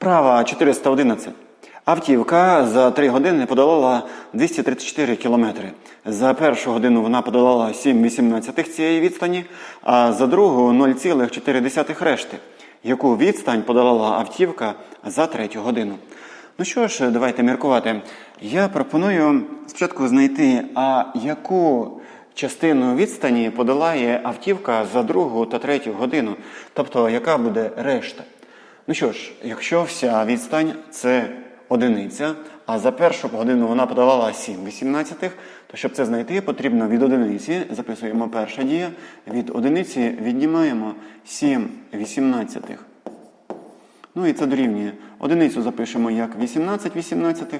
Вправа 411. Автівка за 3 години подолала 234 кілометри. За першу годину вона подолала 7,18 цієї відстані, а за другу 0,4 решти. Яку відстань подолала автівка за третю годину? Ну що ж, давайте міркувати. Я пропоную спочатку знайти, а яку частину відстані подолає автівка за другу та третю годину. Тобто, яка буде решта? Ну що ж, якщо вся відстань це одиниця, а за першу годину вона подолала 7 18, то щоб це знайти, потрібно від одиниці, записуємо перша дія, від одиниці віднімаємо 7 18. Ну і це дорівнює. Одиницю запишемо як 18 18,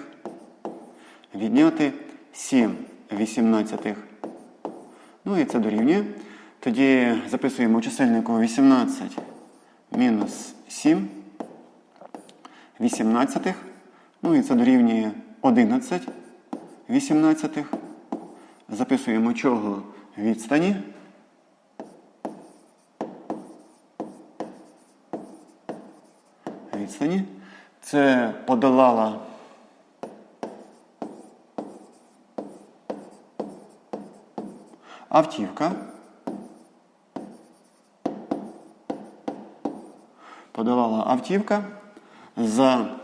відняти 7 18. Ну і це дорівнює. Тоді записуємо чисельнику 18 мінус 7 18. Ну і це дорівнює 11 18. Записуємо чого відстані. Відстані. Це подолала автівка. Подолала автівка за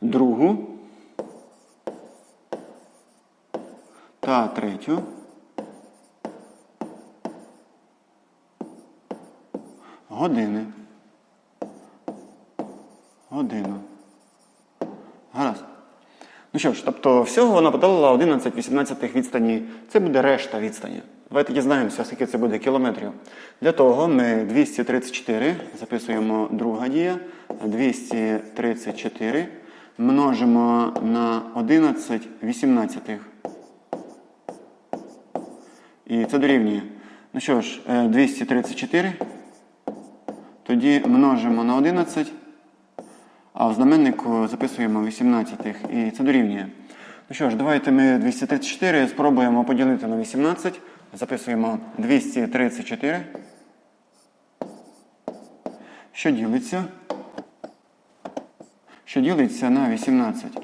другу та третю години. Годину. Гаразд. Ну що ж, тобто всього вона подолала 11 18 відстані. Це буде решта відстані. Давайте дізнаємося, скільки це буде кілометрів. Для того ми 234, записуємо друга дія, 234 множимо на 11 18. І це дорівнює. Ну що ж, е, 234. Тоді множимо на 11. А в знаменнику записуємо 18 і це дорівнює. Ну що ж, давайте ми 234 спробуємо поділити на 18. Записуємо 234. Що ділиться? Що ділиться на 18.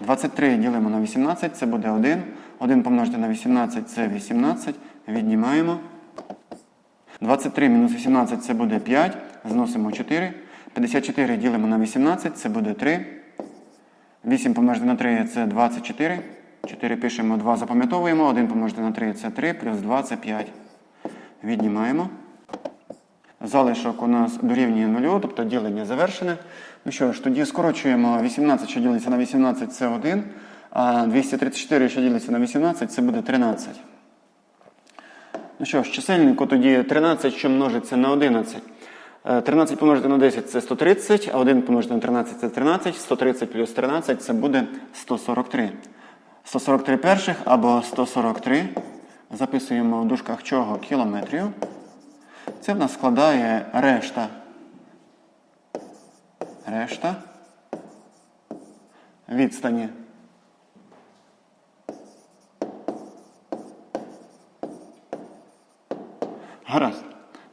23 ділимо на 18, це буде 1. 1 помножити на 18 це 18. Віднімаємо. 23 мінус 18 це буде 5. Зносимо 4. 54 ділимо на 18, це буде 3. 8 помножити на 3 це 24. 4 пишемо, 2 запам'ятовуємо. 1 помножити на 3 це 3, плюс 2 це 5. Віднімаємо. Залишок у нас дорівнює 0, тобто ділення завершене. Ну що ж, тоді скорочуємо 18, що ділиться на 18, це 1. А 234, що ділиться на 18, це буде 13. Ну що ж, чисельнику тоді 13, що множиться на 11. Е, 13 помножити на 10 це 130, а 1 помножити на 13 це 13. 130 плюс 13 це буде 143. 143 перших або 143. Записуємо в дужках чого кілометрів. Це в нас складає решта. Решта відстані. Гаразд.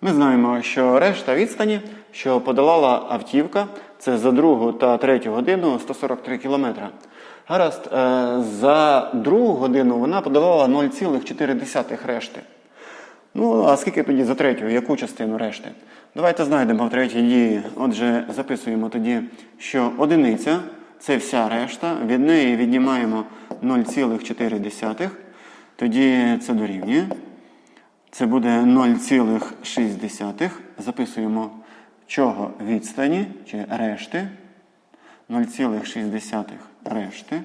Ми знаємо, що решта відстані, що подолала автівка, це за другу та третю годину 143 кілометра. Гаразд, е, за другу годину вона подолала 0,4 решти. Ну, а скільки тоді за третю? Яку частину решти? Давайте знайдемо в третій дії. Отже, записуємо тоді, що одиниця це вся решта. Від неї віднімаємо 0,4. Тоді це дорівнює. Це буде 0,6. Записуємо чого відстані чи решти. 0,6 решти.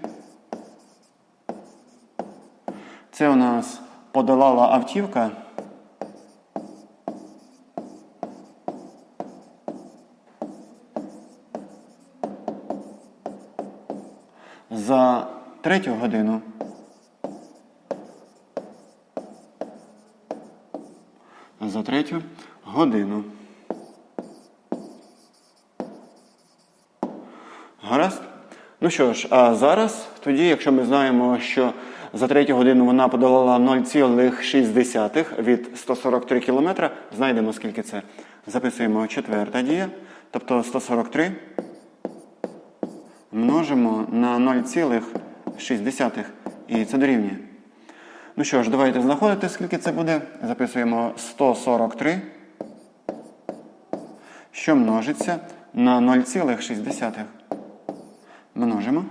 Це у нас подолала автівка. За третю годину. За третю годину. Гаразд? Ну що ж, а зараз, тоді, якщо ми знаємо, що за третю годину вона подолала 0,6 від 143 км, знайдемо, скільки це. Записуємо четверта дія. Тобто 143 множимо на 0,6. І це дорівнює. Ну що ж, давайте знаходити, скільки це буде. Записуємо 143, що множиться на 0,6. Множимо.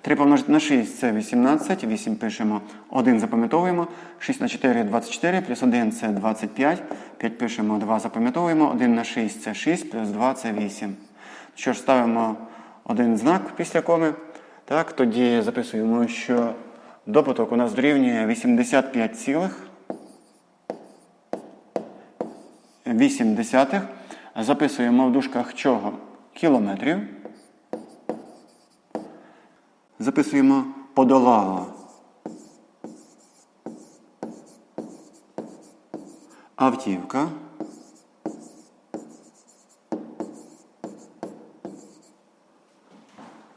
3 помножити на 6 це 18, 8 пишемо, 1 запам'ятовуємо, 6 на 4 24, плюс 1 це 25, 5 пишемо, 2 запам'ятовуємо, 1 на 6 це 6, плюс 2 це 8. Що ж, ставимо один знак після коми. Так, тоді записуємо, що добуток у нас дорівнює 85 цілих 8 десятих. Записуємо в дужках чого? Кілометрів. Записуємо подолала. Автівка.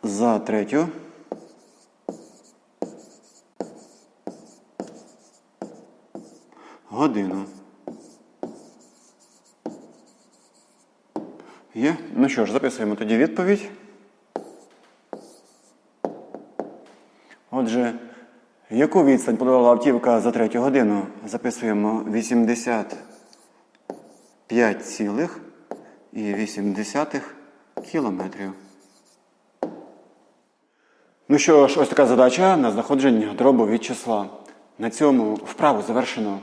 За третю. Годину. Є? Ну що ж, записуємо тоді відповідь. Отже, яку відстань подолала автівка за третю годину? Записуємо 85,8 кілометрів. Ну що ж, ось така задача на знаходження дробу від числа. На цьому вправу завершено.